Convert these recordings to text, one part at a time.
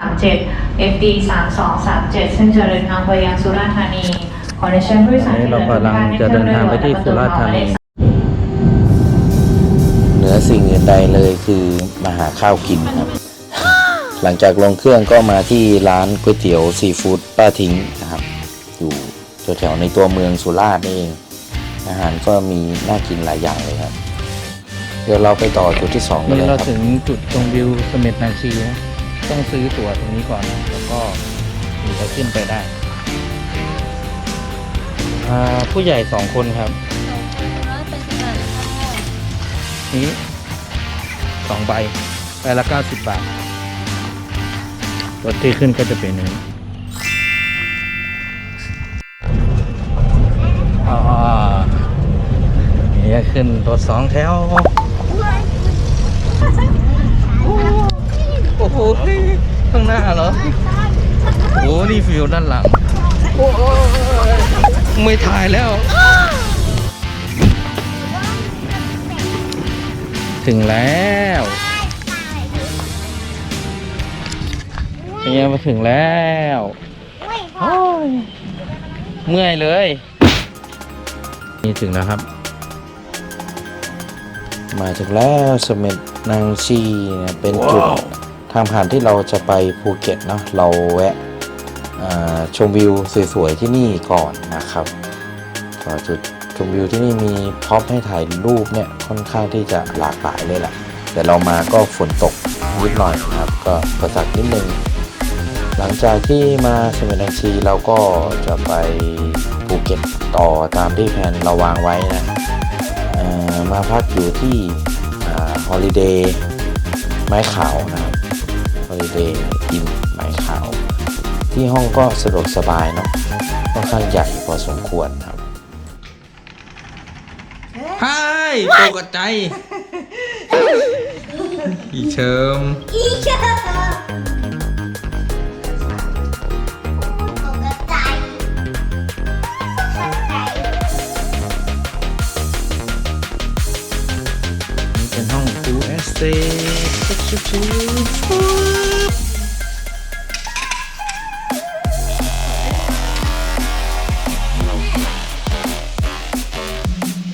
37 FD 3237ซึ่งจะเดินทางไปยังสุราษฎร์ธานี ขอเรียนเชิญผู้โดยสารวันนี้ที่เรากำลังจะเดินทางไปที่สุราษฎร์ธานี เหนือสิ่งอื่นใดเลยคือมาหาข้าวกินครับ หลังจากลงเครื่องก็มาที่ร้านก๋วยเตี๋ยวซีฟู้ดป้าทิ้งนะครับ อยู่แถวๆในตัวเมืองสุราษฎร์นี่เอง อาหารก็มีน่ากินหลายอย่างเลยครับ เดี๋ยวเราไปต่อจุดที่สองกันนี่เลยคเรารับถึงจุดชมวิวเสม็ดนางชีนะ ต้องซื้อตั๋วตรงนี้ก่อนนะแล้วก็ถึงจะขึ้นไปได้อ่าผู้ใหญ่สองคนครับนี้สองใบใบละเก้าสิบบาทรถที่ขึ้นก็จะเป็นอย่างนี้อ่านี่ขึ้นรถสองแถว โอ้โหข้างหน้าเหรอ โอ้นี่ฟิวด้านหลังโอ้ยไม่ถ่ายแล้ว ถึงแล้วเนี่ยมาถึงแล้วโอ้ยเมื่อยเลย นี่ถึงแล้วครับ มาถึงแล้วเสม็ดนางชีเนี่ยเป็นจุดทางผ่านที่เราจะไปภูเก็ตเนาะเราแวะอ่า ชมวิวสวยๆที่นี่ก่อนนะครับก็จุดชมวิวที่นี่มีพร็อพให้ถ่ายรูปเนี่ยค่อนข้างที่จะหลากหลายเลยแหละแต่เรามาก็ฝนตกนิดหน่อยนะครับ ก็ประสักนิดนึงหลังจากที่มาสม็ดนางชีเราก็จะไปภูเก็ตต่อตามที่แผนเราวางไว้นะมาพักอยู่ที่ฮอลิเดย์ไม้ขาวนะครับฮอลิเดย์อินไม้ขาว ที่ห้องก็สะดวกสบายเนาะค่อนข้างใหญ่พอสมควรครับไฮ้ตกใจ อีเชิม อีเชอ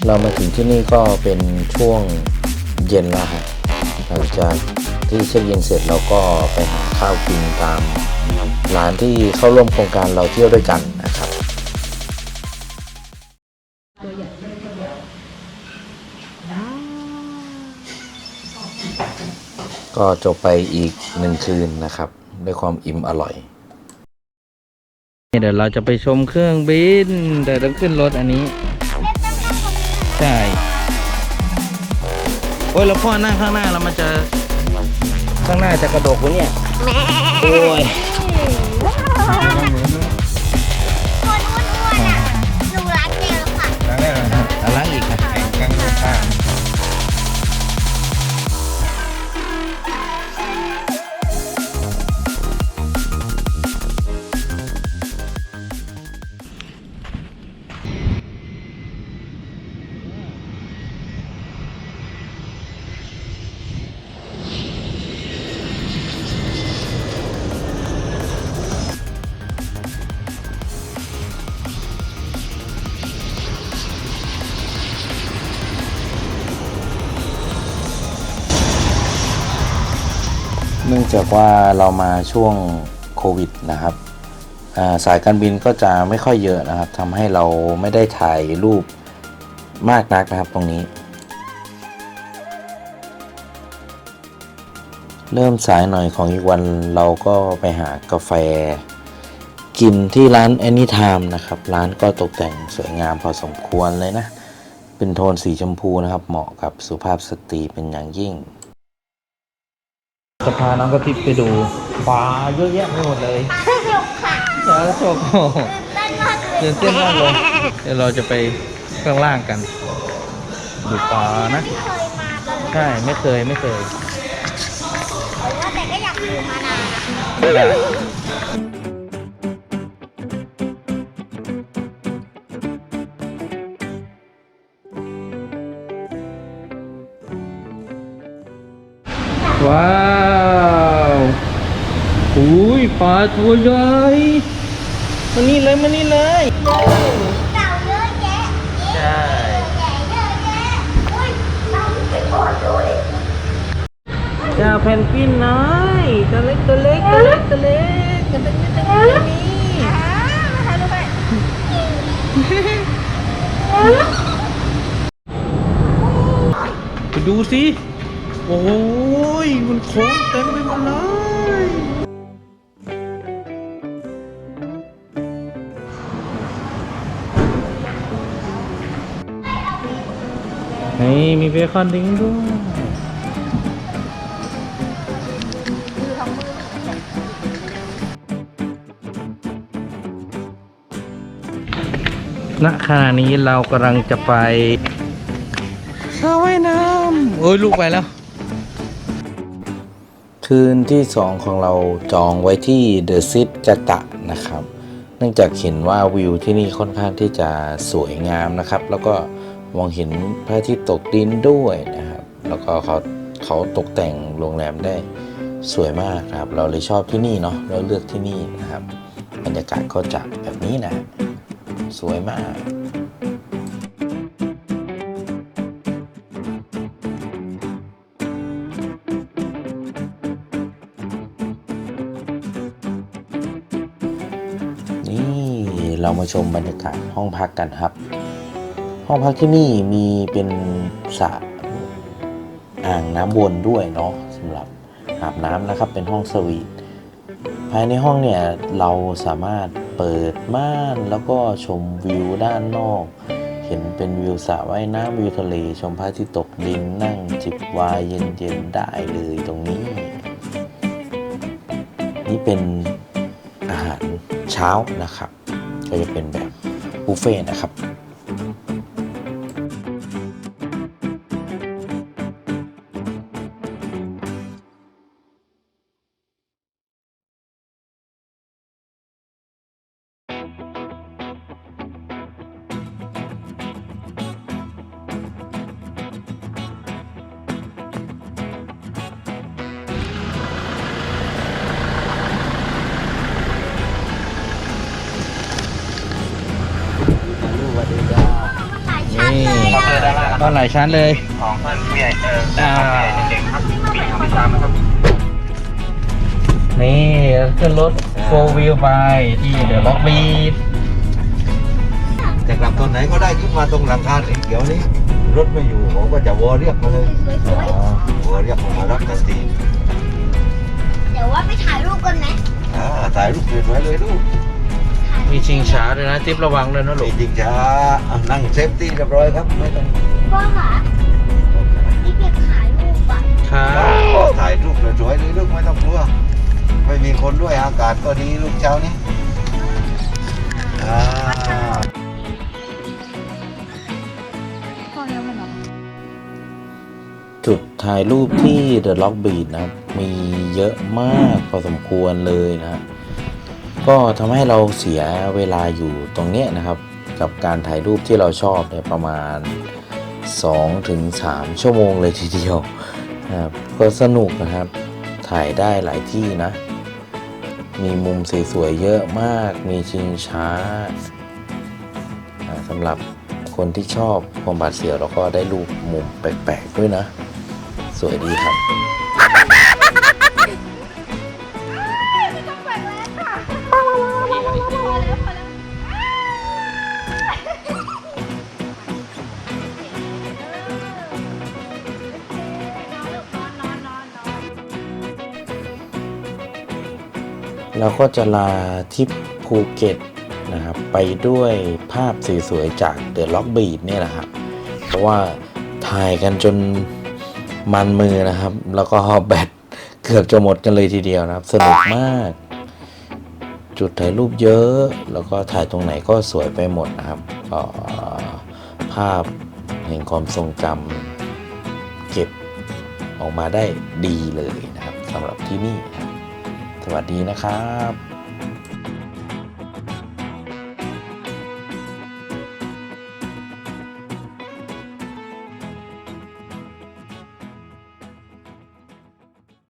เรามาถึงที่นี่ก็เป็นช่วงเย็นแล้วครับหลังจากที่เช็คอินเสร็จเราก็ไปหาข้าวกินตามร้านที่เข้าร่วมโครงการเราเที่ยวด้วยกันนะครับก็จบไปอีกหนึ่งคืนนะครับ ด้วยความอิ่มอร่อย เดี๋ยวเราจะไปชมเครื่องบิน แต่ต้องขึ้นรถอันนี้ อ้ยแล้วพ่อนั่งข้างหน้าแล้วมันจะข้างหน้าจะกระดกวะเนี่ย โอ้ย จากว่าเรามาช่วงโควิดนะครับสายการบินก็จะไม่ค่อยเยอะนะครับทำให้เราไม่ได้ถ่ายรูปมากนักนะครับตรงนี้ เริ่มสายหน่อยของอีกวันเราก็ไปหากาแฟ กินที่ร้าน Anytime นะครับ ร้านก็ตกแต่งสวยงามพอสมควรเลยนะ เป็นโทนสีชมพูนะครับ เหมาะกับสุภาพสตรีเป็นอย่างยิ่ง จะพาน้องกระติบไปดูปลาเยอะแยะไปหมดเลยสนุกค่ะปลากระจกโอ้โหเต้นมากเลยเดินเต้นมากเลยเดี๋ยวเราจะไปข้างล่างกันดูปลานะใช่ไม่เคยไม่เคยแต่ก็อยากดูมานานะคะไม่ได้ว้า อุ้ยปลาตัวใหญ่มานี่เลยมานี่เลยเต่าเยอะแยะใช่แยะเยอะแยะอุ้ยเต่าไปหมดเลยจ้าแพนกวินน้อยตัวเล็กตัวเล็กตัวเล็กตัวเล็กตัวเล็กตัวเล็กนี่อ่ามาถ่ายรูปไปไปดูสิ โอ้ย มันโค้งเต็มไปหมดเลย นี่มีเบคอนดิ้งด้วยณขณะนี้เรากำลังจะไปสระว่ายน้ำโอ้ยลูกไปแล้ว คืนที่2ของเราจองไว้ที่เดอะซิตจตะนะครับ เนื่องจากเห็นว่าวิวที่นี่ค่อนข้างที่จะสวยงามนะครับ แล้วก็ มองเห็นพระอาทิตย์ตกดินด้วยนะครับ แล้วก็เขาเขาตกแต่งโรงแรมได้สวยมากครับ เราเลยชอบที่นี่เนาะเราเลือกที่นี่นะครับ บรรยากาศก็จะแบบนี้นะ สวยมากนี่เรามาชมบรรยากาศห้องพักกันครับ ห้องพักที่นี่มีเป็นสระอ่างน้ำวนด้วยเนาะสำหรับอาบน้ำนะครับเป็นห้องสวีทภายในห้องเนี่ยเราสามารถเปิดม่านแล้วก็ชมวิวด้านนอก เห็นเป็นวิวสระว่ายน้ำวิวทะเล ชมพระอาทิตย์ตกดินนั่งจิบวายเย็นๆได้เลยตรงนี้ นี่เป็นอาหารเช้านะครับ ก็จะเป็นแบบบุฟเฟ่ต์นะครับ ก็หลายชั้นเลย ของท่านผู้ใหญ่เอออ่าเด็กครับปีคำพิชามนะครับ นี่ขึ้นรถโฟวิวไปที่เดอะล็อกบีดแต่กลับตอนไหนก็ได้ขึ้นมาตรงหลังคาสีเขียวนี้ รถไม่อยู่ผมก็จะวอเรียกมาเลยสวยวอเรียกผมมารับทันทีๆเดี๋ยวว่าไปถ่ายรูปกันไหมอ่าถ่ายรูปสวยๆเลยลูกมีชิงช้าด้วยนะ ติ๊บระวังเลยนะลูมีกจริงจ้าอะนั่งเซฟตี้เรียบร้อยครับไม่ต้อง พ่อค่ะนี่เก็บถ่ายรูปอะค่ะถ่ายรูปสวยๆเลยลูกไม่ต้องกลัว ไม่มีคนด้วยอากาศก็ดีลูกเช้านี้อ่จุดถ่ายรูปที่เดอะล็อกบีดนะครับ มีเยอะมากพอสมควรเลยนะก็ทำให้เราเสียเวลาอยู่ตรงเนี้ยนะครับ กับการถ่ายรูปที่เราชอบเนี่ยประมาณ 2-3ชั่วโมงเลยทีเดียวนะครับก็สนุกนะครับ ถ่ายได้หลายที่นะ มีมุมสวยๆเยอะมาก มีชิงช้าอ่าสำหรับคนที่ชอบความบาดเสียวเราก็ได้รูปมุมแปลกๆด้วยนะ สวยดีครับ เราก็จะลาทิปภูเก็ตนะครับไปด้วยภาพสวยๆจากเดอะล็อกบีดเนี่ยแหละครับเพราะว่าถ่ายกันจนมันมือนะครับ แล้วก็แบตเกือบจะหมดกันเลยทีเดียวนะครับ สนุกมาก จุดถ่ายรูปเยอะ แล้วก็ถ่ายตรงไหนก็สวยไปหมดนะครับภาพแห่งความทรงจำเก็บออกมาได้ดีเลยนะครับสำหรับที่นี่ครับ สวัสดีนะครับ